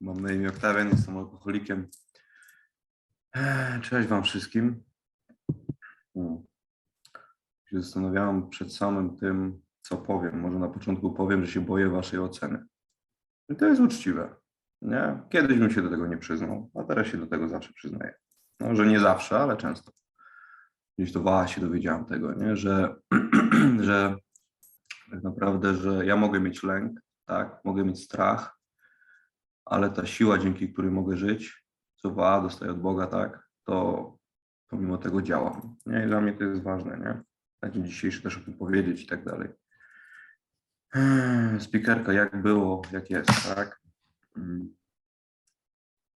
Mam na imię Oktawian, jestem alkoholikiem. Eee, Cześć Wam wszystkim. Się zastanawiałem przed samym tym, co powiem. Może na początku powiem, że się boję Waszej oceny. I to jest uczciwe. Nie? Kiedyś bym się do tego nie przyznał, a teraz się do tego zawsze przyznaję. No, że nie zawsze, ale często. Gdzieś to w się dowiedziałem tego, nie? Że, że tak naprawdę, że ja mogę mieć lęk, tak, mogę mieć strach, ale ta siła, dzięki której mogę żyć, co wa dostaję od Boga, tak, to pomimo tego działam. Nie? I dla mnie to jest ważne, nie? Na dzień dzisiejszy też o tym powiedzieć i tak dalej. Eee, Spikerka, jak było, jak jest, tak? Mm.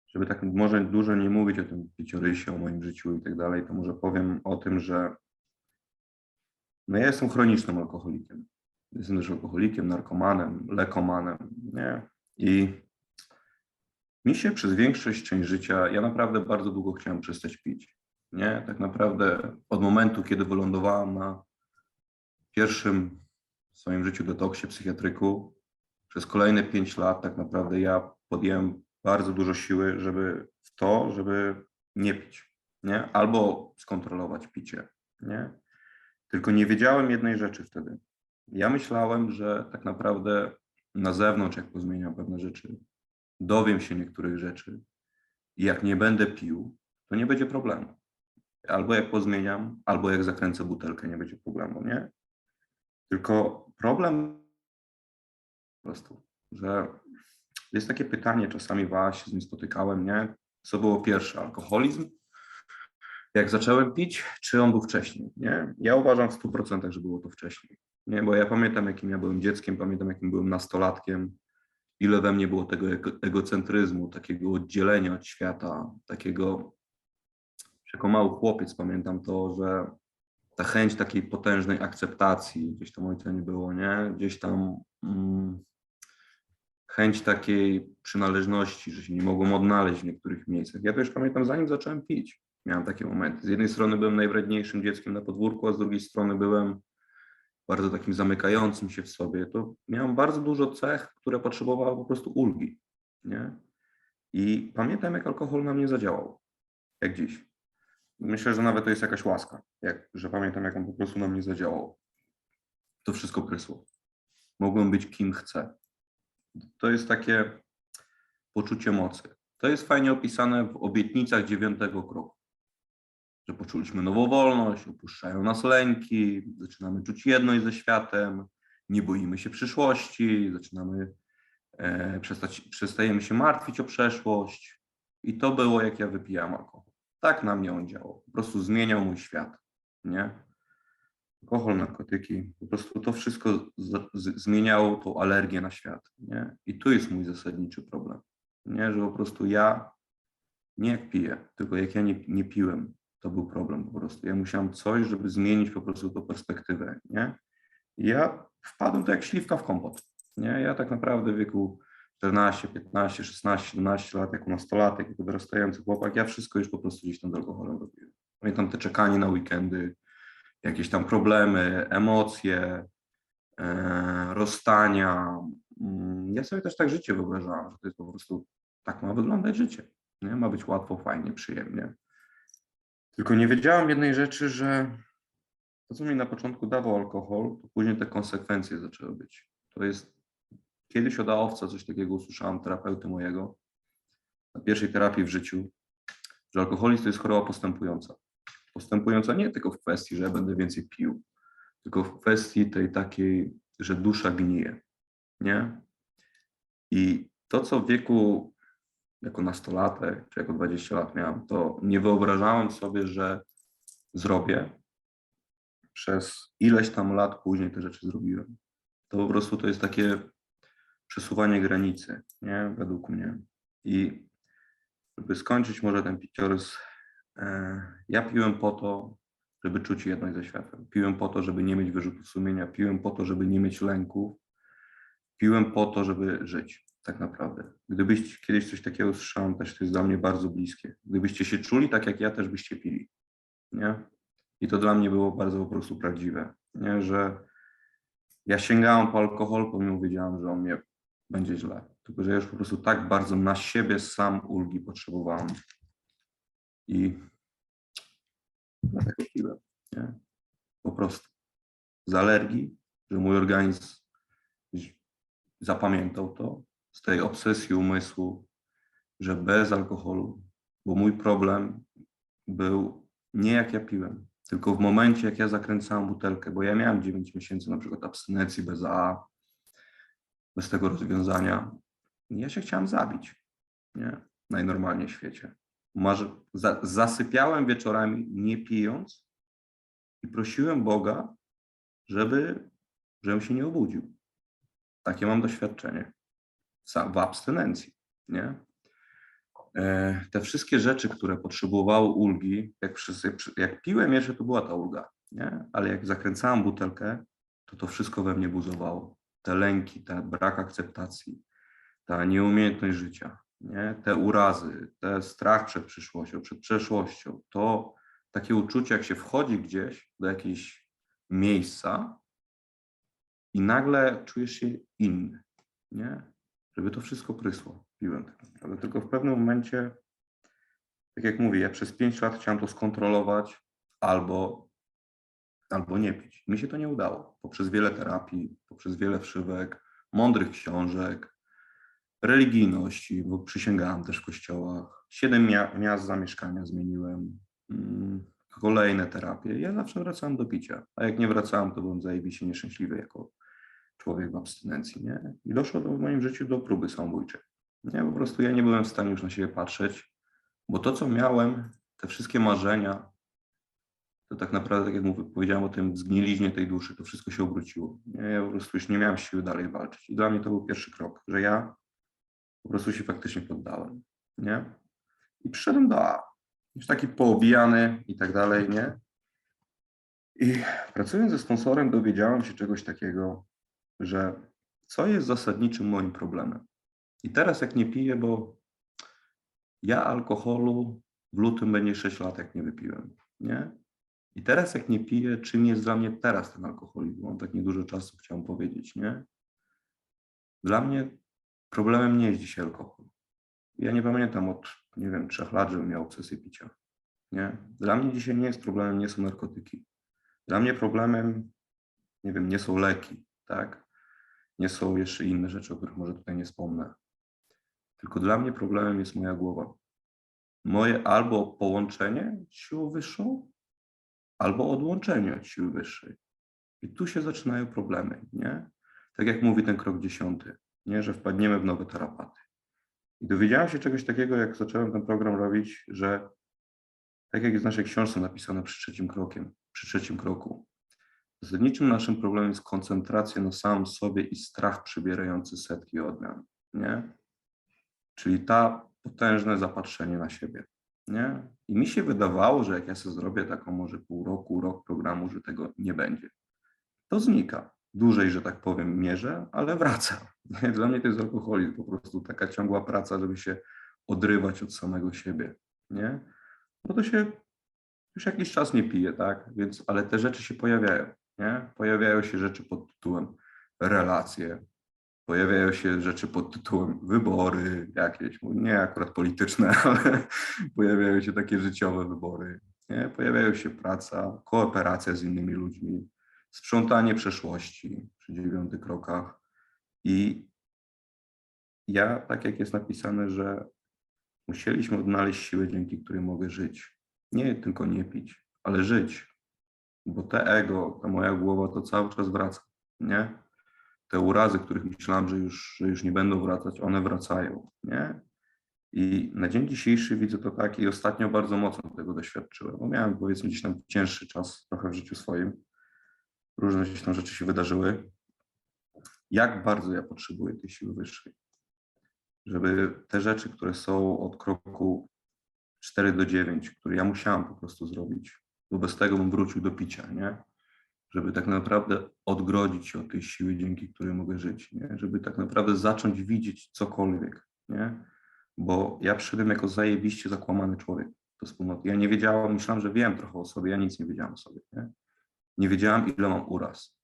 Żeby tak może dużo nie mówić o tym piciorysie, o moim życiu i tak dalej, to może powiem o tym, że no ja jestem chronicznym alkoholikiem. Jestem też alkoholikiem, narkomanem, lekomanem, nie? I mi się przez większość część życia, ja naprawdę bardzo długo chciałem przestać pić. Nie, tak naprawdę od momentu, kiedy wylądowałem na pierwszym w swoim życiu detoksie psychiatryku, przez kolejne pięć lat tak naprawdę ja podjąłem bardzo dużo siły, żeby w to, żeby nie pić, nie? Albo skontrolować picie, nie? Tylko nie wiedziałem jednej rzeczy wtedy. Ja myślałem, że tak naprawdę na zewnątrz, jak pozmieniam pewne rzeczy, dowiem się niektórych rzeczy i jak nie będę pił, to nie będzie problemu. Albo jak pozmieniam, albo jak zakręcę butelkę, nie będzie problemu, nie? Tylko problem po prostu, że jest takie pytanie, czasami was się z nim spotykałem, nie? Co było pierwsze, alkoholizm? Jak zacząłem pić, czy on był wcześniej, nie? Ja uważam w 100%, że było to wcześniej, nie? Bo ja pamiętam, jakim ja byłem dzieckiem, pamiętam, jakim byłem nastolatkiem, ile we mnie było tego ego- egocentryzmu, takiego oddzielenia od świata, takiego, jako mały chłopiec pamiętam to, że ta chęć takiej potężnej akceptacji, gdzieś tam ojca nie było, nie? Gdzieś tam mm, chęć takiej przynależności, że się nie mogłem odnaleźć w niektórych miejscach. Ja już pamiętam, zanim zacząłem pić, miałem takie momenty. Z jednej strony byłem najwredniejszym dzieckiem na podwórku, a z drugiej strony byłem bardzo takim zamykającym się w sobie, to miałem bardzo dużo cech, które potrzebowały po prostu ulgi, nie? I pamiętam, jak alkohol na mnie zadziałał, jak dziś. Myślę, że nawet to jest jakaś łaska, jak, że pamiętam, jak on po prostu na mnie zadziałał. To wszystko prysło. Mogłem być kim chcę. To jest takie poczucie mocy. To jest fajnie opisane w obietnicach dziewiątego kroku że poczuliśmy nową wolność, opuszczają nas lęki, zaczynamy czuć jedność ze światem, nie boimy się przyszłości, zaczynamy, e, przestać, przestajemy się martwić o przeszłość. I to było, jak ja wypijałem alkohol. Tak na mnie on działał. Po prostu zmieniał mój świat, nie? Alkohol, narkotyki, po prostu to wszystko z, z, zmieniało tą alergię na świat, nie? I tu jest mój zasadniczy problem, nie? Że po prostu ja nie jak piję, tylko jak ja nie, nie piłem, to był problem po prostu. Ja musiałem coś, żeby zmienić po prostu tą perspektywę, nie? Ja wpadłem to jak śliwka w kompot, nie? Ja tak naprawdę w wieku 14, 15, 16, 17 lat, jako nastolatek, jako dorastający chłopak, ja wszystko już po prostu gdzieś tam z alkoholem robiłem. Pamiętam te czekanie na weekendy, jakieś tam problemy, emocje, e, rozstania. Mm, Ja sobie też tak życie wyobrażałem, że to jest po prostu, tak ma wyglądać życie, nie? Ma być łatwo, fajnie, przyjemnie. Tylko nie wiedziałam jednej rzeczy, że to, co mi na początku dawał alkohol, to później te konsekwencje zaczęły być. To jest, kiedyś od Aowca coś takiego usłyszałam, terapeuty mojego, na pierwszej terapii w życiu, że alkoholizm to jest choroba postępująca. Postępująca nie tylko w kwestii, że ja będę więcej pił, tylko w kwestii tej takiej, że dusza gnije, nie? I to, co w wieku jako nastolatek, czy jako 20 lat miałem, to nie wyobrażałem sobie, że zrobię. Przez ileś tam lat później te rzeczy zrobiłem. To po prostu to jest takie przesuwanie granicy, nie? Według mnie. I żeby skończyć może ten piciorys, e, ja piłem po to, żeby czuć jedność ze światem. Piłem po to, żeby nie mieć wyrzutów sumienia. Piłem po to, żeby nie mieć lęków. Piłem po to, żeby żyć tak naprawdę. Gdybyście kiedyś coś takiego słyszałem, też to jest dla mnie bardzo bliskie. Gdybyście się czuli tak jak ja, też byście pili. Nie? I to dla mnie było bardzo po prostu prawdziwe. Nie? Że ja sięgałem po alkohol, pomimo wiedziałem, że on mnie będzie źle. Tylko, że ja już po prostu tak bardzo na siebie sam ulgi potrzebowałem. I dlatego piłem, nie? Po prostu. Z alergii, że mój organizm zapamiętał to, z tej obsesji umysłu, że bez alkoholu, bo mój problem był nie jak ja piłem, tylko w momencie, jak ja zakręcałem butelkę, bo ja miałem 9 miesięcy na przykład abstynencji bez AA, bez tego rozwiązania. Ja się chciałem zabić, nie? Najnormalniej w świecie. Marzy, za, zasypiałem wieczorami nie pijąc i prosiłem Boga, żeby, żebym się nie obudził. Takie mam doświadczenie w abstynencji, nie? E, te wszystkie rzeczy, które potrzebowały ulgi, jak, jak piłem jeszcze, to była ta ulga, nie? ale jak zakręcałem butelkę, to to wszystko we mnie buzowało. Te lęki, ten brak akceptacji, ta nieumiejętność życia, nie? te urazy, ten strach przed przyszłością, przed przeszłością, to takie uczucie, jak się wchodzi gdzieś do jakiegoś miejsca i nagle czujesz się inny, nie? Żeby to wszystko prysło. Piłem tak. Tylko w pewnym momencie, tak jak mówię, ja przez 5 lat chciałem to skontrolować albo, albo nie pić. Mi się to nie udało. Poprzez wiele terapii, poprzez wiele wszywek, mądrych książek, religijności, bo przysięgałem też w kościołach. Siedem mia miast zamieszkania zmieniłem. Mm, kolejne terapie. Ja zawsze wracałem do picia. A jak nie wracałem, to byłem zajebiście nieszczęśliwy jako człowiek w abstynencji, nie? I doszło do, w moim życiu do próby samobójczej. Nie, po prostu ja nie byłem w stanie już na siebie patrzeć, bo to, co miałem, te wszystkie marzenia, to tak naprawdę, tak jak mówię, powiedziałem o tym zgniliźnie tej duszy, to wszystko się obróciło. Nie, ja po prostu już nie miałem siły dalej walczyć. I dla mnie to był pierwszy krok, że ja po prostu się faktycznie poddałem, nie? I przyszedłem do A. Już taki poobijany i tak dalej, nie? I pracując ze sponsorem dowiedziałem się czegoś takiego, że co jest zasadniczym moim problemem. I teraz jak nie piję, bo ja alkoholu w lutym będzie 6 lat, jak nie wypiłem, nie? I teraz jak nie piję, czym jest dla mnie teraz ten alkoholizm? Mam tak niedużo czasu, chciałem powiedzieć, nie? Dla mnie problemem nie jest dzisiaj alkohol. Ja nie pamiętam od, nie wiem, trzech lat, żebym miał obsesję picia, nie? Dla mnie dzisiaj nie jest problemem, nie są narkotyki. Dla mnie problemem, nie wiem, nie są leki, tak? Nie są jeszcze inne rzeczy, o których może tutaj nie wspomnę. Tylko dla mnie problemem jest moja głowa. Moje albo połączenie siłą wyższą, albo odłączenie od siły wyższej. I tu się zaczynają problemy, nie? Tak jak mówi ten krok dziesiąty, nie? Że wpadniemy w nowe tarapaty. I dowiedziałem się czegoś takiego, jak zacząłem ten program robić, że tak jak jest w naszej książce napisane przy trzecim krokiem, przy trzecim kroku, zasadniczym naszym problemem jest koncentracja na samym sobie i strach przybierający setki odmian, nie? Czyli ta potężne zapatrzenie na siebie. Nie? I mi się wydawało, że jak ja sobie zrobię taką może pół roku, rok programu, że tego nie będzie. To znika. Dłużej, że tak powiem, mierzę, ale wraca. Dla mnie to jest alkoholizm, po prostu taka ciągła praca, żeby się odrywać od samego siebie. Nie? Bo to się już jakiś czas nie pije, tak? Więc, ale te rzeczy się pojawiają. Nie? Pojawiają się rzeczy pod tytułem relacje, pojawiają się rzeczy pod tytułem wybory jakieś, nie akurat polityczne, ale pojawiają się takie życiowe wybory. Nie? Pojawiają się praca, kooperacja z innymi ludźmi, sprzątanie przeszłości przy dziewiątych krokach. I ja, tak jak jest napisane, że musieliśmy odnaleźć siłę, dzięki której mogę żyć. Nie tylko nie pić, ale żyć. Bo te ego, ta moja głowa to cały czas wraca, nie? te urazy, których myślałem, że już, że już nie będą wracać, one wracają, nie? I na dzień dzisiejszy widzę to tak i ostatnio bardzo mocno tego doświadczyłem, bo miałem powiedzmy gdzieś tam cięższy czas trochę w życiu swoim. Różne gdzieś tam rzeczy się wydarzyły. Jak bardzo ja potrzebuję tej siły wyższej. Żeby te rzeczy, które są od kroku 4 do 9, które ja musiałem po prostu zrobić, bo bez tego bym wrócił do picia, nie? żeby tak naprawdę odgrodzić się od tej siły, dzięki której mogę żyć, nie? żeby tak naprawdę zacząć widzieć cokolwiek, nie? bo ja przyszedłem jako zajebiście zakłamany człowiek do wspólnoty. Ja nie wiedziałem, myślałem, że wiem trochę o sobie, ja nic nie wiedziałem o sobie. Nie, nie wiedziałem, ile mam uraz.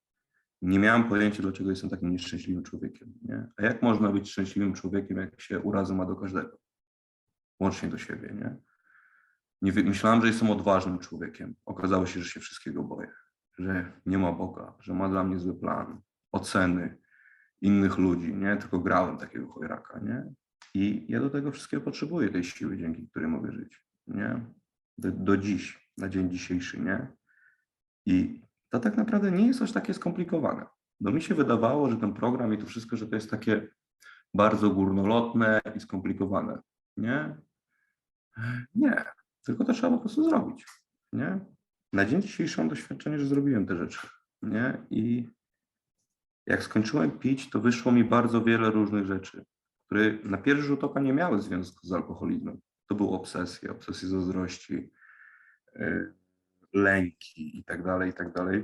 nie miałem pojęcia, dlaczego jestem takim nieszczęśliwym człowiekiem. Nie? A jak można być szczęśliwym człowiekiem, jak się urazy ma do każdego? Łącznie do siebie, nie? Nie myślałem, że jestem odważnym człowiekiem. Okazało się, że się wszystkiego boję. Że nie ma Boga, że ma dla mnie zły plan, oceny innych ludzi, nie? Tylko grałem takiego chojraka, nie? I ja do tego wszystkiego potrzebuję tej siły, dzięki której mogę żyć, nie? Do, do dziś, na dzień dzisiejszy, nie? I to tak naprawdę nie jest aż takie skomplikowane. Bo mi się wydawało, że ten program i to wszystko, że to jest takie bardzo górnolotne i skomplikowane. Nie? Nie. Tylko to trzeba po prostu zrobić. Nie? Na dzień dzisiejszy mam doświadczenie, że zrobiłem te rzeczy. Nie? I jak skończyłem pić, to wyszło mi bardzo wiele różnych rzeczy, które na pierwszy rzut oka nie miały związku z alkoholizmem. To były obsesje, obsesje zazdrości, yy, lęki i tak dalej, i tak dalej.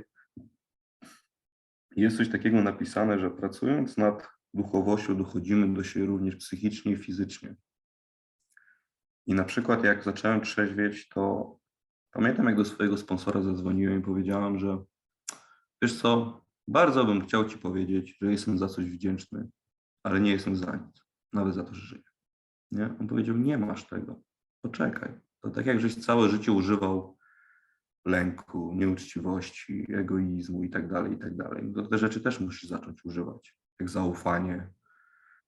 Jest coś takiego napisane, że pracując nad duchowością dochodzimy do siebie również psychicznie i fizycznie. I na przykład jak zacząłem trzeźwieć, to pamiętam jak do swojego sponsora zadzwoniłem i powiedziałem, że wiesz co, bardzo bym chciał ci powiedzieć, że jestem za coś wdzięczny, ale nie jestem za nic, nawet za to, że żyję. Nie? On powiedział, nie masz tego, poczekaj. To tak jak żeś całe życie używał lęku, nieuczciwości, egoizmu i tak dalej, i tak dalej. No to te rzeczy też musisz zacząć używać, jak zaufanie,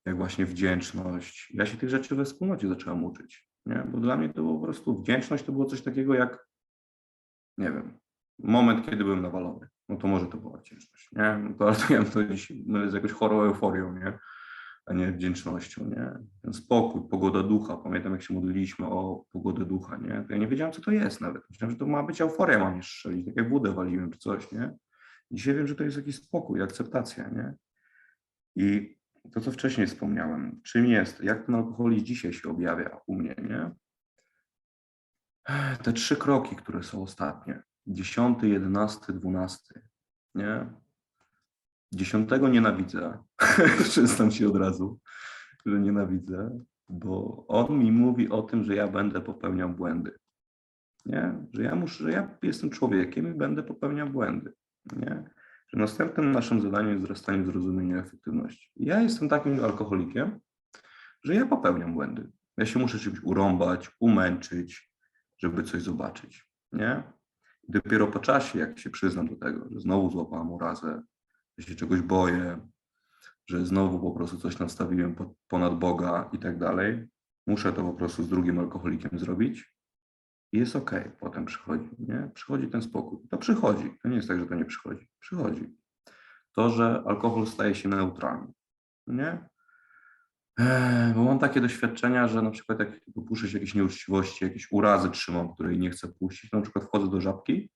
jak właśnie wdzięczność. Ja się tych rzeczy we wspólnocie zacząłem uczyć, nie? Bo dla mnie to było po prostu wdzięczność to było coś takiego jak, nie wiem, moment, kiedy byłem nawalony. No to może to była wdzięczność, nie? No to, to ja to dziś mylę z jakąś chorą euforią, nie? A nie wdzięcznością, nie? Ten spokój, pogoda ducha. Pamiętam, jak się modliliśmy o pogodę ducha, nie? To ja nie wiedziałem, co to jest nawet. Myślałem, że to ma być euforia, mam nie strzelić, tak jak budę waliłem czy coś, nie? Dzisiaj wiem, że to jest jakiś spokój, akceptacja, nie? I to, co wcześniej wspomniałem, czym jest, jak ten alkoholizm dzisiaj się objawia u mnie, nie? Te trzy kroki, które są ostatnie. Dziesiąty, jedenasty, dwunasty, nie? Dziesiątego nienawidzę. Przyznam się od razu, że nienawidzę, bo on mi mówi o tym, że ja będę popełniał błędy. Nie? Że ja muszę, że ja jestem człowiekiem i będę popełniał błędy. Nie? Następnym naszym zadaniem jest wzrastanie zrozumienia efektywności. Ja jestem takim alkoholikiem, że ja popełniam błędy. Ja się muszę czymś urąbać, umęczyć, żeby coś zobaczyć. Nie? I dopiero po czasie, jak się przyznam do tego, że znowu złapałem urazę, że się czegoś boję, że znowu po prostu coś nastawiłem po- ponad Boga i tak dalej, muszę to po prostu z drugim alkoholikiem zrobić i jest ok, potem przychodzi, nie? Przychodzi ten spokój. To przychodzi, to nie jest tak, że to nie przychodzi. Przychodzi. To, że alkohol staje się neutralny, nie? Eee, Bo mam takie doświadczenia, że na przykład jak dopuszczę się jakiejś nieuczciwości, jakieś urazy trzymam, której nie chcę puścić, na przykład wchodzę do żabki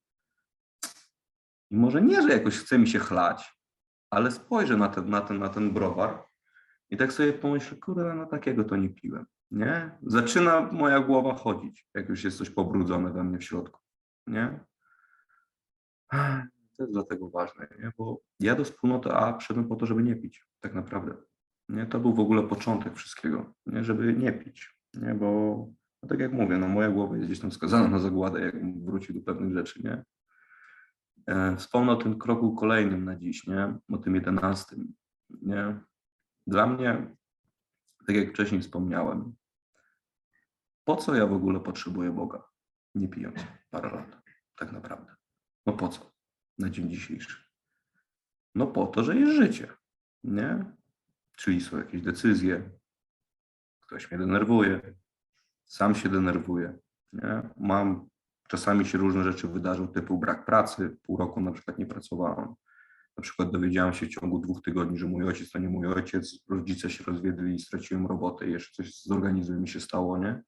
i może nie, że jakoś chce mi się chlać, ale spojrzę na ten, na ten, na ten browar i tak sobie pomyślę, kurde, no takiego to nie piłem, nie? Zaczyna moja głowa chodzić, jak już jest coś pobrudzone we mnie w środku, nie? To jest dlatego ważne, nie? Bo ja do wspólnoty A przyszedłem po to, żeby nie pić, tak naprawdę. Nie? To był w ogóle początek wszystkiego, nie? żeby nie pić, nie? Bo no tak jak mówię, no moja głowa jest gdzieś tam skazana na zagładę, jak wróci do pewnych rzeczy, nie? E, Wspomnę o tym kroku kolejnym na dziś, nie? O tym jedenastym, nie? Dla mnie, tak jak wcześniej wspomniałem, po co ja w ogóle potrzebuję Boga, nie pijąc parę lat, tak naprawdę? No po co na dzień dzisiejszy? No po to, że jest życie, nie? Czyli są jakieś decyzje, ktoś mnie denerwuje, sam się denerwuję, nie? Mam, czasami się różne rzeczy wydarzą, typu brak pracy, pół roku na przykład nie pracowałem. Na przykład dowiedziałem się w ciągu dwóch tygodni, że mój ojciec to nie mój ojciec, rodzice się rozwiedli i straciłem robotę i jeszcze coś zorganizuję mi się stało, nie?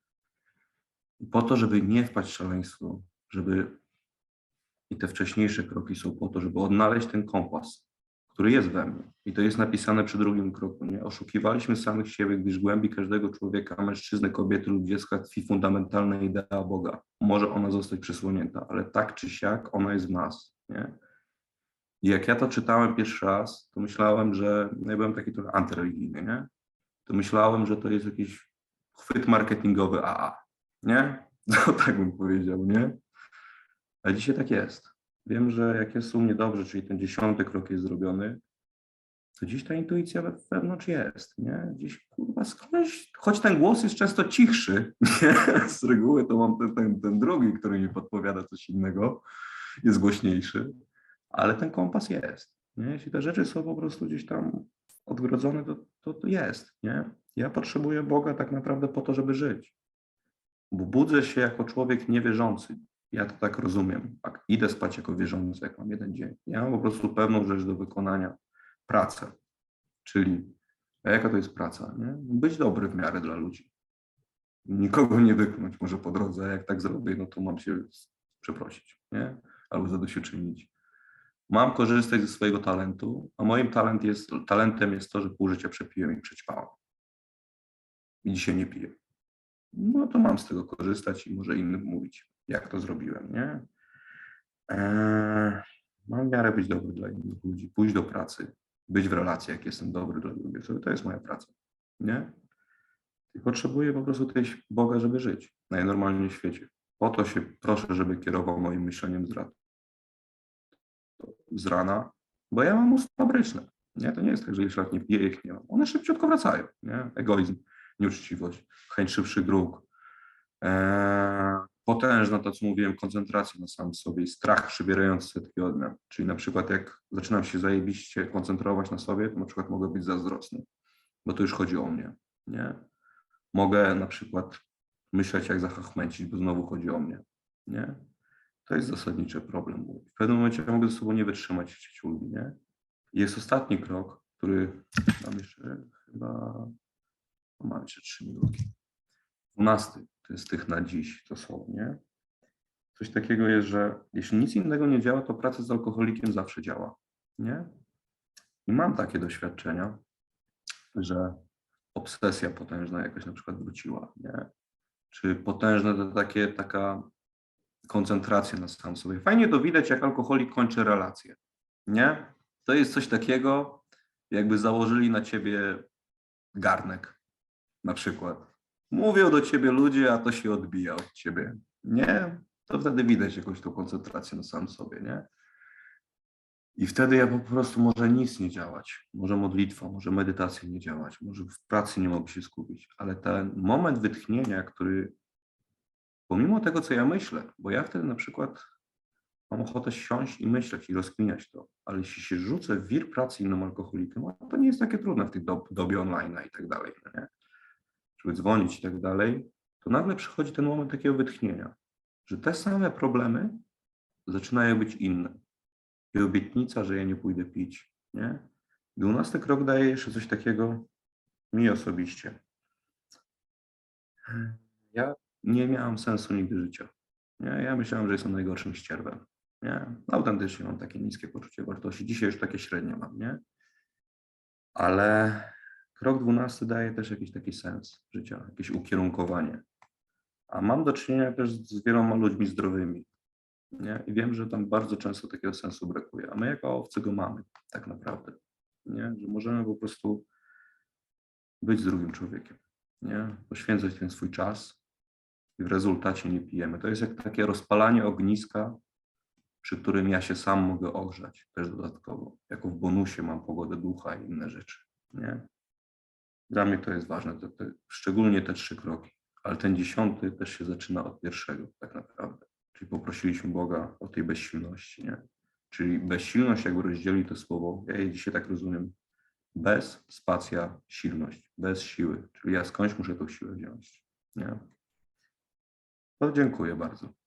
Po to, żeby nie wpaść w szaleństwo, żeby i te wcześniejsze kroki są po to, żeby odnaleźć ten kompas, który jest we mnie. I to jest napisane przy drugim kroku. Nie? Oszukiwaliśmy samych siebie, gdyż głębi każdego człowieka, mężczyzny, kobiety lub dziecka tkwi fundamentalna idea Boga. Może ona zostać przesłonięta, ale tak czy siak ona jest w nas. Nie? I jak ja to czytałem pierwszy raz, to myślałem, że no ja byłem taki trochę antyreligijny, nie? To myślałem, że to jest jakiś chwyt marketingowy AA, nie? No tak bym powiedział, nie? A dzisiaj tak jest. wiem, że jak jest u mnie dobrze, czyli ten dziesiąty krok jest zrobiony, to gdzieś ta intuicja we- wewnątrz jest, nie? Gdzieś kurwa skądś, choć ten głos jest często cichszy, nie? z reguły to mam ten, ten, ten drugi, który mi podpowiada coś innego, jest głośniejszy, ale ten kompas jest, nie? Jeśli te rzeczy są po prostu gdzieś tam odgrodzone, to, to, to jest, nie? Ja potrzebuję Boga tak naprawdę po to, żeby żyć, bo budzę się jako człowiek niewierzący, ja to tak rozumiem, tak, idę spać jako wierzący, jak mam jeden dzień, ja mam po prostu pewną rzecz do wykonania, pracę. Czyli a jaka to jest praca? Nie? Być dobry w miarę dla ludzi. Nikogo nie wypchnąć może po drodze, jak tak zrobię, no to mam się przeprosić, nie? Albo zadośćuczynić. Mam korzystać ze swojego talentu, a moim talent jest, talentem jest to, że pół życia przepiłem i przećpałem. I dzisiaj nie piję. No to mam z tego korzystać i może innym mówić, jak to zrobiłem, nie? Eee, mam miarę być dobry dla innych ludzi, pójść do pracy, być w relacji, jak jestem dobry dla drugiej osoby, to jest moja praca, nie? I potrzebuję po prostu tej Boga, żeby żyć najnormalniej w świecie. Po to się proszę, żeby kierował moim myśleniem z, ra- z rana, bo ja mam fabryczne, nie? To nie jest tak, że jeśli lat nie piję, ich nie mam. One szybciutko wracają, nie? Egoizm, nieuczciwość, chęć szybszych dróg, Eee, potężna, to co mówiłem, koncentracja na sam sobie i strach przybierający setki odmian. Czyli na przykład jak zaczynam się zajebiście koncentrować na sobie, to na przykład mogę być zazdrosny, bo to już chodzi o mnie, nie? Mogę na przykład myśleć jak zachachmęcić, bo znowu chodzi o mnie, nie? To jest zasadniczy problem. W pewnym momencie mogę ze sobą nie wytrzymać ludzi, nie? Jest ostatni krok, który mam jeszcze chyba, no mam jeszcze trzy minutki. Dwunasty, to jest tych na dziś, to są, nie? Coś takiego jest, że jeśli nic innego nie działa, to praca z alkoholikiem zawsze działa, nie? I mam takie doświadczenia, że obsesja potężna jakoś na przykład wróciła, nie? Czy potężne to takie, taka koncentracja na sam sobie. Fajnie to widać, jak alkoholik kończy relację, nie? To jest coś takiego, jakby założyli na ciebie garnek, na przykład. Mówią do ciebie ludzie, a to się odbija od ciebie. Nie, to wtedy widać jakąś tą koncentrację na sam sobie, nie? I wtedy ja po prostu może nic nie działać. Może modlitwa, może medytacja nie działać, może w pracy nie mogę się skupić, ale ten moment wytchnienia, który pomimo tego, co ja myślę, bo ja wtedy na przykład mam ochotę siąść i myśleć i rozkminiać to, ale jeśli się rzucę w wir pracy innym alkoholikiem, to nie jest takie trudne w tej dob- dobie online i tak dalej, no nie? żeby dzwonić i tak dalej, to nagle przychodzi ten moment takiego wytchnienia, że te same problemy zaczynają być inne. I obietnica, że ja nie pójdę pić, nie? Dwunasty krok daje jeszcze coś takiego mi osobiście. Ja nie miałam sensu nigdy życia. Nie? Ja myślałem, że jestem najgorszym ścierwem. Nie? Autentycznie mam takie niskie poczucie wartości. Dzisiaj już takie średnie mam, nie? Ale krok dwunasty daje też jakiś taki sens życia, jakieś ukierunkowanie. A mam do czynienia też z wieloma ludźmi zdrowymi. Nie? I wiem, że tam bardzo często takiego sensu brakuje. A my jako owce go mamy, tak naprawdę. Nie? Że możemy po prostu być z drugim człowiekiem. Nie? Poświęcać ten swój czas i w rezultacie nie pijemy. To jest jak takie rozpalanie ogniska, przy którym ja się sam mogę ogrzać też dodatkowo. Jako w bonusie mam pogodę ducha i inne rzeczy. Nie? Dla mnie to jest ważne, te, szczególnie te trzy kroki. Ale ten dziesiąty też się zaczyna od pierwszego, tak naprawdę. Czyli poprosiliśmy Boga o tej bezsilności, nie? Czyli bezsilność, jakby rozdzieli to słowo, ja je dzisiaj tak rozumiem, bez spacja silność, bez siły. Czyli ja skądś muszę tą siłę wziąć, nie? To dziękuję bardzo.